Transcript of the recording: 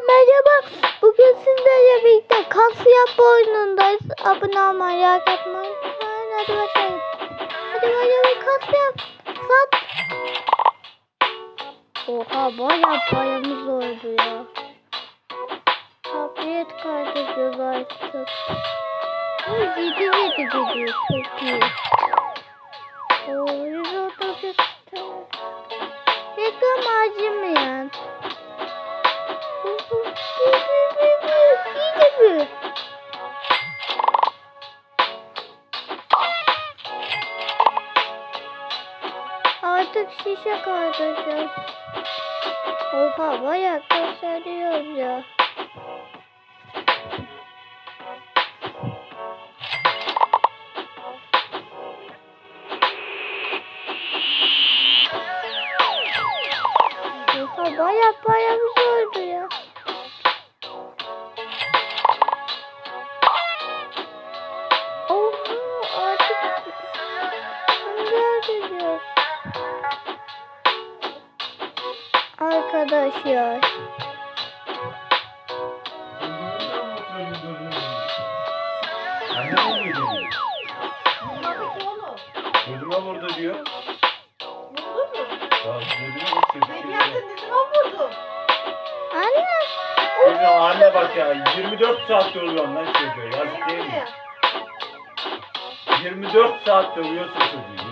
merhaba. Bugün sizlerle birlikte kas yap oyunundayız. Abone olmayı, like atmayı unutmayın. Hadi başlayalım. Hadi bakalım kas. Sat. Oha baya paramız oldu ya. Tablet kaydediyoruz artık. Bu yedi yedi gidiyor. Çok iyi. Oo, 130 Reklam Artık şişe kaydedeceğiz. Oha bayağı gösteriyoruz ya. Oha bayağı paramız oldu ya. Arkadaşlar. Anne ne diyor? Gözüme vurdu diyor. Ya gözüme vurdu diyor. Anne. Çocuğa anne bak ya 24 saat dövüyorsun lan çocuğu yazık değil mi? 24 saat dövüyorsun çocuğu